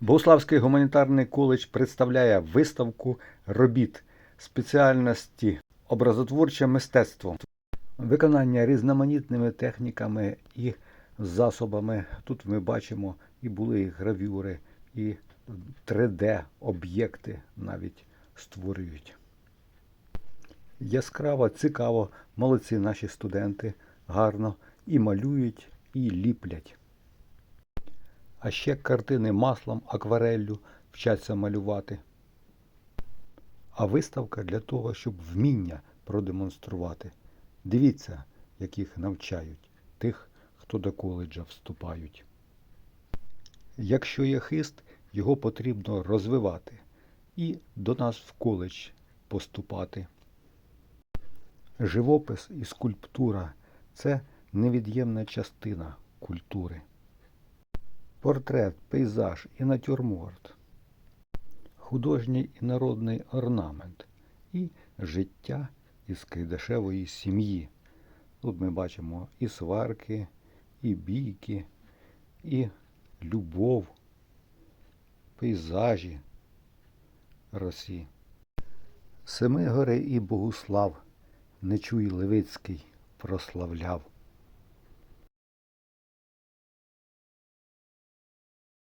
Богославський гуманітарний коледж представляє виставку робіт спеціальності образотворче мистецтво, виконання різноманітними техніками і засобами. Тут ми бачимо і були і гравюри, і 3D-об'єкти навіть створюють. Яскраво, цікаво, молодці наші студенти гарно і малюють, і ліплять. А ще картини маслом, аквареллю вчаться малювати. А виставка для того, щоб вміння продемонструвати. Дивіться, яких навчають, тих, хто до коледжа вступають. Якщо є хист, його потрібно розвивати і до нас в коледж поступати. Живопис і скульптура це невід'ємна частина культури. Портрет, пейзаж і натюрморт, художній і народний орнамент і життя із кайдашевої сім'ї. Тут ми бачимо і сварки, і бійки, і любов, пейзажі Росії. Семигори і Богуслав, Нечуй Левицький прославляв.